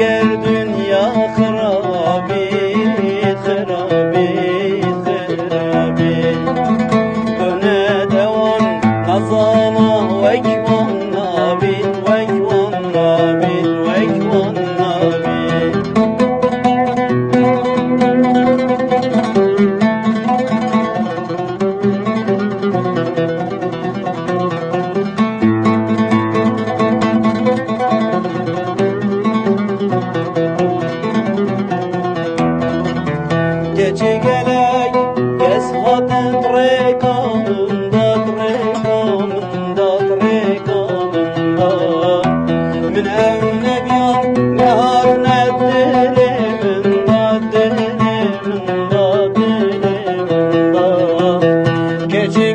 Eğer dünya kharabit kharabit kharabit döne devam kazana Gece gelek Kes hatın rekamında rekamında rekamında Min evne biyan ne har ne diliminde diliminde diliminde Gece